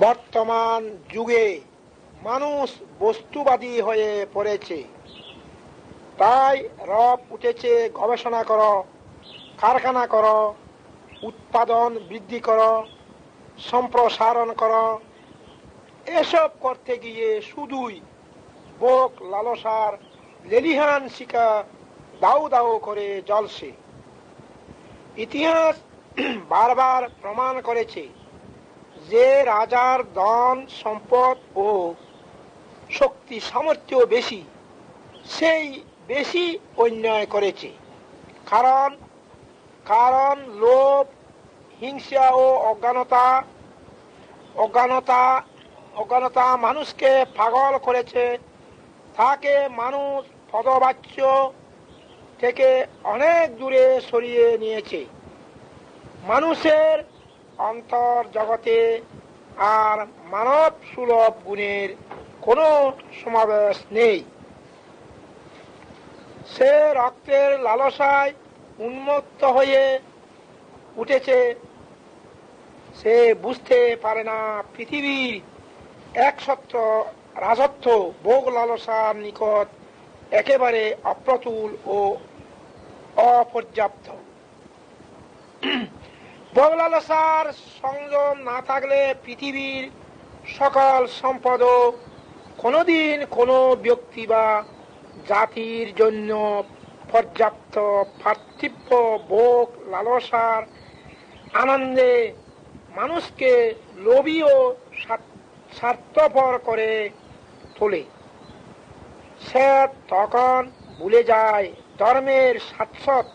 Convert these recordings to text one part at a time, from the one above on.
বর্তমান যুগে মানুষ বস্তুবাদী হয়ে পড়েছে। তাই রব উঠেছে, গবেষণা কর, কারখানা করো, উৎপাদন বৃদ্ধি করো, সম্প্রসারণ কর। এসব করতে গিয়ে শুধুই বোক লালসার লেলিহান শিকা দাউ দাউ করে জ্বলছে। ইতিহাস বারবার প্রমাণ করেছে। যে রাজার ধন, সম্পদ ও শক্তি সামর্থ্য বেশি, সেই বেশি অন্যায় করেছে। কারণ কারণ লোভ, হিংসা ও অজ্ঞানতা অজ্ঞানতা অজ্ঞানতা মানুষকে পাগল করেছে। তাকে মানুষ পদবাচ্য থেকে অনেক দূরে সরিয়ে নিয়েছে। মানুষের অন্তর জগতে আর মানব সুলভ গুণের কোনো সমাবেশ নেই। সে রক্তের লালসায় উন্মত্ত হয়ে উঠেছে। সে বুঝতে পারে না পৃথিবীর একসত্র রাজত্ব ভোগ লালসার নিকট একেবারে অপ্রতুল ও অপর্যাপ্ত। ভোগ লালসার সংযম না থাকলে পৃথিবীর সকল সম্পদ কোনোদিন কোনো ব্যক্তি বা জাতির জন্য পর্যাপ্ত পার্থিব্য ভোগ, লালসার আনন্দে মানুষকে লোভী ও স্বার্থপর করে তোলে। সে তখন ভুলে যায় ধর্মের শাশ্বত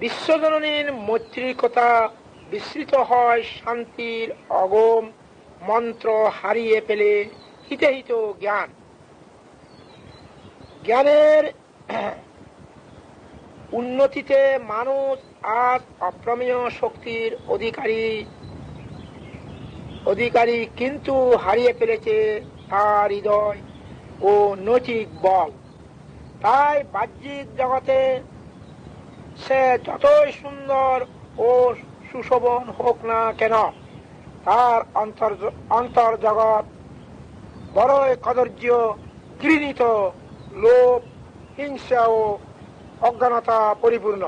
বিশ্বজননীর মৈত্রিকতা বিস্তৃত হয় শান্তির অগম মন্ত্র হারিয়ে ফেলে হিতে হিত জ্ঞান। জ্ঞানের উন্নতিতে মানুষ আজ অপ্রমেয় শক্তির অধিকারী অধিকারী কিন্তু হারিয়ে ফেলেছে তার হৃদয় ও নৈতিক বল। তাই বাহ্যিক জগতে সে যতই সুন্দর ও সুশোভন হোক না কেন, তার অন্তর অন্তর জগৎ বড়ই কদর্য গৃহীত লোভ, হিংসা ও অজ্ঞানতা পরিপূর্ণ।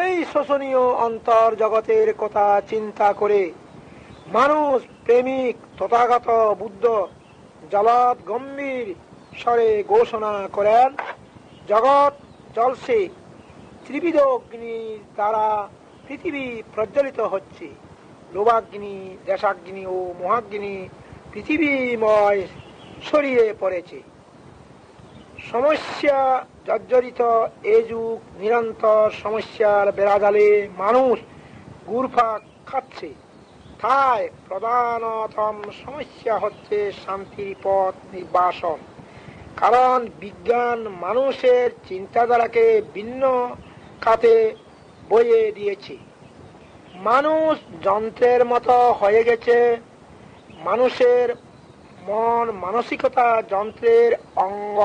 এই শোষণীয় অন্তর জগতের কথা চিন্তা করে মানুষ প্রেমিক, তথাগত বুদ্ধ জলাদ গম্ভীর স্বরে ঘোষণা করেন, জগৎ জলসে ত্রিবিধ অগ্নির দ্বারা পৃথিবী প্রজ্বলিত হচ্ছে। লোভাগ্নি, দেশাগ্নি ও মহাগ্নি পৃথিবীময় ছড়িয়ে পড়েছে। সমস্যা জর্জরিত এ যুগ নিরন্তর সমস্যার বেড়াজালে মানুষ গুরফা খাচ্ছে। তাই প্রধানতম সমস্যা হচ্ছে শান্তির পথ নির্বাসন। কারণ বিজ্ঞান মানুষের চিন্তাধারাকে ভিন্ন খাতে বয়ে দিয়েছে। মানুষ যন্ত্রের মতো হয়ে গেছে। মানুষের মন মানসিকতা যন্ত্রের অঙ্গ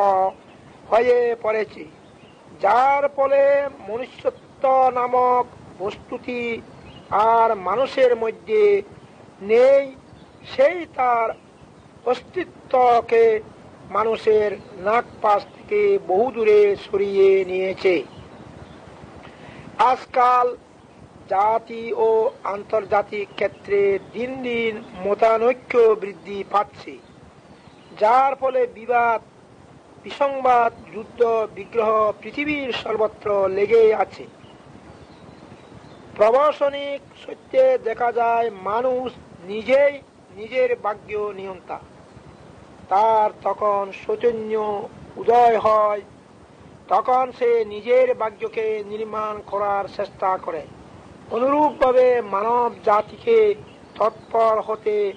হয়ে পড়েছে। যার ফলে মনুষ্যত্ব নামক বস্তুটি আর মানুষের মধ্যে নেই, সেই তার অস্তিত্বকে মানুষের নাক পাশ থেকে বহু দূরে সরিয়ে নিয়েছে। আজকাল জাতি ও আন্তর্জাতিক ক্ষেত্রে দিন দিন মতানৈক্য বৃদ্ধি পাচ্ছে, যার ফলে বিবাদ, বিসংবাদ, যুদ্ধ, বিগ্রহ পৃথিবীর সর্বত্র লেগে আছে। প্রবাসনিক সত্যে দেখা যায়, মানুষ নিজেই নিজের ভাগ্য নিয়ন্তা। তার তখন শৈতন্য উদয় হয়। তখন সে নিজের ভাগ্যকে নির্মাণ করার চেষ্টা করে। অনুরূপভাবে মানব জাতিকে তৎপর হতে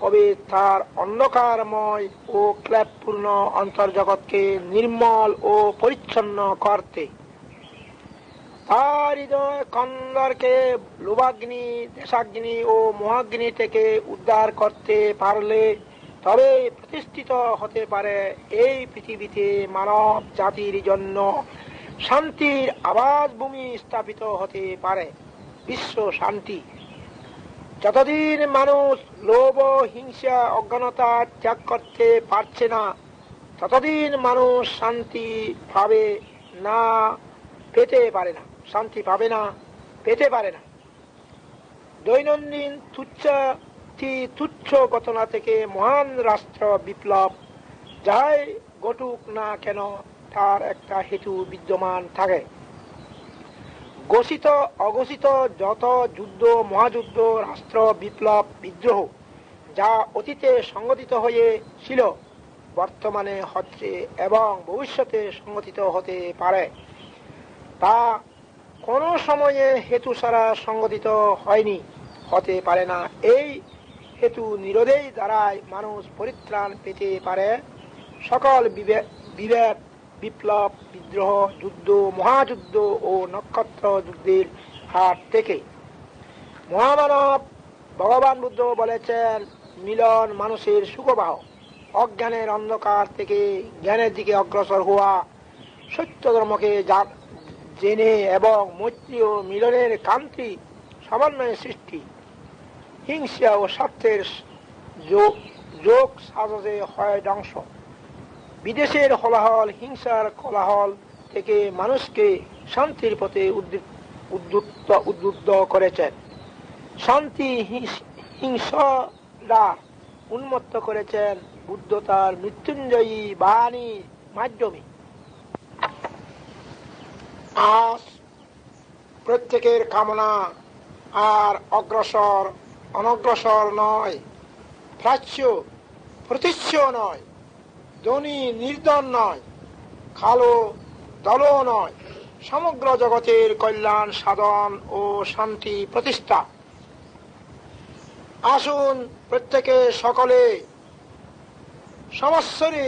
হবে তার অন্ধকারময় ও ক্লেপপূর্ণ অন্তর্জগৎকে নির্মল ও পরিচ্ছন্ন করতে। তার হৃদয় কন্দরকে লোভাগ্নি, দেশাগ্নি ও মহাগ্নি থেকে উদ্ধার করতে পারলে তবে প্রতিষ্ঠিত হতে পারে এই পৃথিবীতে মানব জাতির জন্য শান্তির আবাস ভূমি স্থাপিত হতে পারে, বিশ্ব শান্তি। যতদিন মানুষ লোভ, হিংসা, অজ্ঞানতা ত্যাগ করতে পারছে না, ততদিন মানুষ শান্তি পাবে না, পেতে পারে না, শান্তি পাবে না, পেতে পারে না। দৈনন্দিন তুচ্ছাতি তুচ্ছ ঘটনা থেকে মহান রাষ্ট্র বিপ্লব। যাই ঘটুক না কেন, তার একটা হেতু বিদ্যমান থাকে। ঘোষিত, অঘোষিত যত যুদ্ধ, মহাযুদ্ধ, রাষ্ট্র বিপ্লব, বিদ্রোহ, যা অতীতে সংগঠিত হয়েছিল বর্তমানে হচ্ছে এবং ভবিষ্যতে সংগঠিত হতে পারে। তা কোনো সময়ে হেতু ছাড়া সংগঠিত হয়নি, হতে পারে না। এই হেতু নিরোধেই দ্বারাই মানুষ পরিত্রাণ পেতে পারে। সকল বিবেক, বিপ্লব, বিদ্রোহ, যুদ্ধ, মহাযুদ্ধ ও নক্ষত্র যুদ্ধের হাত থেকে। মহামানব ভগবান বুদ্ধ বলেছেন, মিলন মানুষের সুখবাহ। অজ্ঞানের অন্ধকার থেকে জ্ঞানের দিকে অগ্রসর হওয়া, সত্য ধর্মকে জেনে এবং মৈত্রী ও মিলনের কান্তি সমন্বয়ের সৃষ্টি। হিংসা ও স্বার্থের যোগ সাজে হয় ধ্বংস। বিদেশের হলাহল হিংসার কোলাহল থেকে মানুষকে শান্তির পথে উদ্যুক্ত উদ্বুদ্ধ করেছেন শান্তি হিংস- হিংসা উন্মত্ত করেছেন বুদ্ধ তার মৃত্যুঞ্জয়ী বাণী মাধ্যমে। আজ প্রত্যেকের কামনা আর অগ্রসর অনগ্রসর নয়, প্রাচ্য প্রতিচ্ছ নয়, ধনী নির্দন নয়, কালো দল নয়, সমগ্র জগতের কল্যাণ, সাধন ও শান্তি প্রতিষ্ঠা। আসুন প্রত্যেকে সকলে সমস্বরে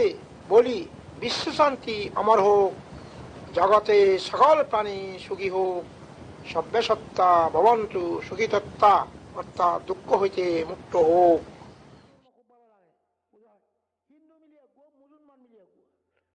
বলি বিশ্বশান্তি অমর হোক, জগতে সকল প্রাণী সুখী হোক সভ্য সত্তা ভবন্তু সুখিতত্তা অর্থাৎ দুঃখ হইতে মুক্ত হোক